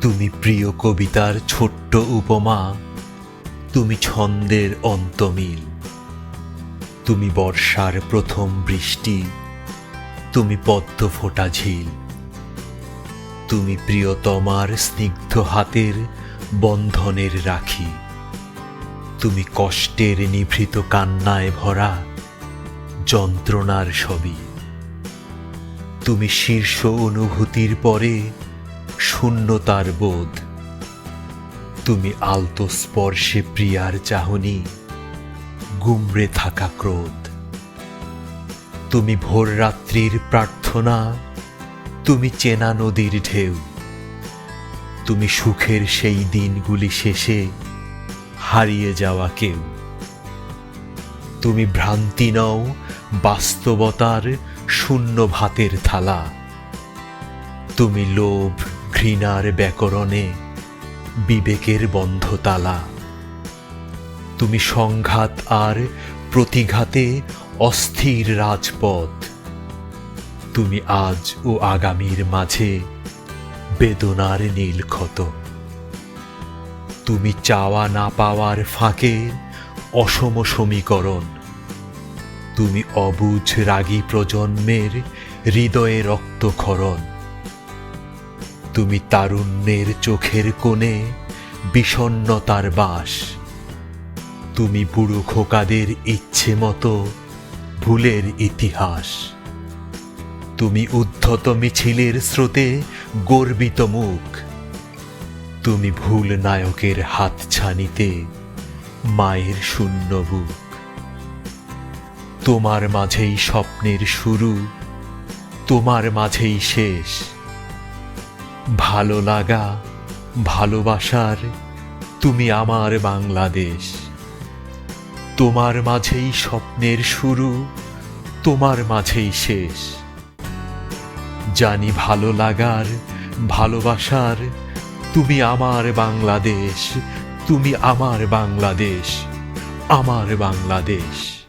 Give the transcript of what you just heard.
তুমি প্রিয় কবিতার ছোট্ট উপমা, তুমি ছন্দের অন্তমিল, তুমি বর্ষার প্রথম বৃষ্টি, তুমি পদ্ম ফোটা ঝিল, তুমি প্রিয়তমার স্নিগ্ধ হাতের বন্ধনের রাখি, তুমি কষ্টের নিভৃত কান্নায় ভরা যন্ত্রণার ছবি, তুমি শীর্ষ অনুভূতির পরে শূন্যতার বোধ। তুমি আলতো স্পর্শে প্রিয়ার চাহনি গুমড়ে থাকা ক্রোধ। তুমি ভোর রাত্রির প্রার্থনা, তুমি চেনা নদীর ঢেউ। তুমি সুখের সেই দিনগুলি শেষে হারিয়ে যাওয়া কেউ। তুমি ভ্রান্তি নও বাস্তবতার শূন্য ভাতের থালা। তুমি লোভ ঘৃণার ব্যাকরণে বিবেকের বন্ধ তালা তুমি সংঘাত আর প্রতিঘাতে অস্থির রাজপথ। তুমি আজ ও আগামীর মাঝে বেদনার নীলক্ষত। তুমি চাওয়া না পাওয়ার ফাঁকে অসম সমীকরণ। তুমি অবুঝ রাগী প্রজন্মের হৃদয়ে রক্তক্ষরণ। তুমি তারুণ্যের চোখের কোণে বিষণ্নতার বাস। তুমি বুড়ো খোকাদের ইচ্ছে মতো ভুলের ইতিহাস। তুমি উদ্ধত মিছিলের স্রোতে গর্বিত মুখ। তুমি ভুল নায়কের হাত ছানিতে মায়ের শূন্য বুক। তোমার মাঝেই স্বপ্নের শুরু, তোমার মাঝেই শেষ। ভালো লাগা, ভালোবাসার, তুমি আমার বাংলাদেশ। তোমার মাঝেই স্বপ্নের শুরু, তোমার মাঝেই শেষ। জানি ভালো লাগার, ভালোবাসার, তুমি আমার বাংলাদেশ, তুমি আমার বাংলাদেশ আমার বাংলাদেশ।